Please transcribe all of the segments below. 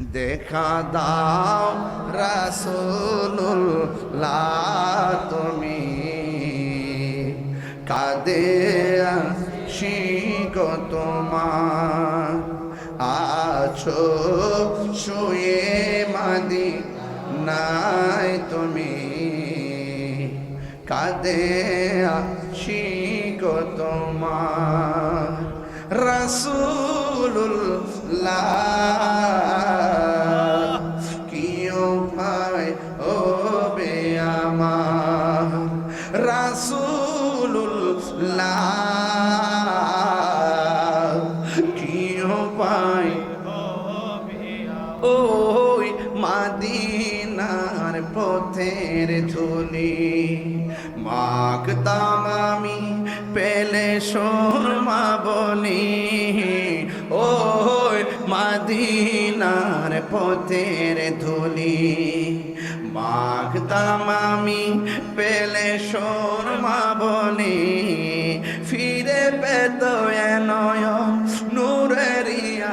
দেখা দাও রাসূলুল্লাহ তুমি। কাদে শিক তোমার। আছো শুয়ে মাদি নাই তুমি। কাদে শিক তোমার। রসুল্লাহ মাগতাম আমি পেলে সোরমা বলি ওই মাদিনার পথের ধুলি মাগতাম আমি পেলে সোরমা বলি ফিরে পেত নয় নূরের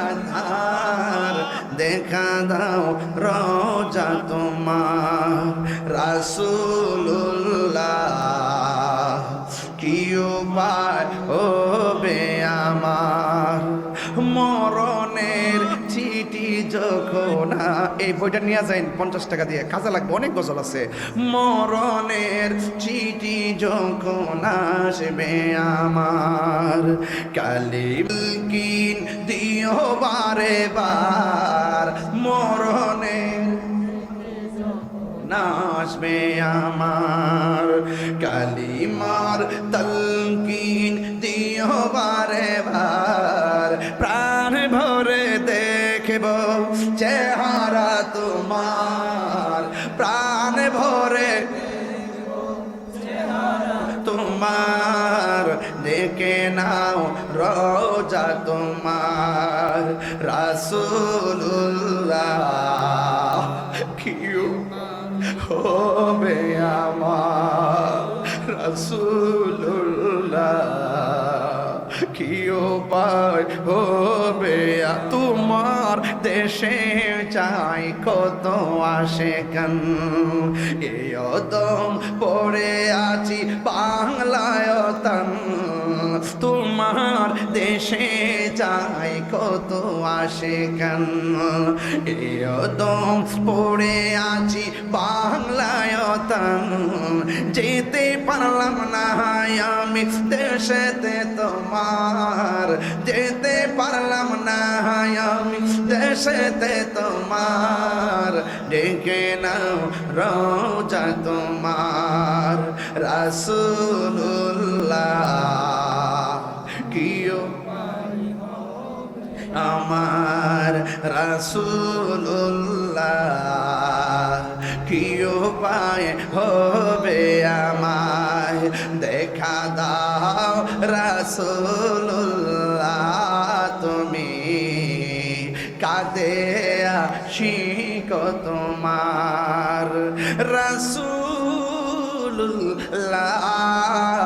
আধার। দেখা দাও রোজা তোমার রাসুল্লাহ কি উপায় ও বে আমার? এই বইটা নিয়ে যাই পঞ্চাশ টাকা দিয়ে, কাজে লাগবে, অনেক গজল আছে। মরণের চিঠি যখন আসবে আমার কালিল কিন দিও বারে বার। মরণের নাচবে আমার, কালিমার তলকিন দিও বার দেখব চেহারা তোমার, প্রাণ ভরে তোমার দেখে নাও রোজা তোমার। রাসুল্লাহ কিউ হবে আমার। রাসুল্লাহ কি পায় হবে তোমার। দেশে চাই কত আসে কান। এই অদম পড়ে আছি বাংলায় তান। তোমার দেশে যাই কত আসে কান। এই অদম পড়ে আছি বাংলায় তান। যেতে পারলাম না আমি দেশেতে তোমার যেতে পারলাম না আমি, দেশেতে তোমার, ডেকে নাও রোজা তোমার। রাসুল্লাহ কিও আমার রাসুল্লাহ কি উপায় হবে আমায়, দেখা দাও রাসুল্লাহ কাদে শিক তোমার রাসুল্লাহ কি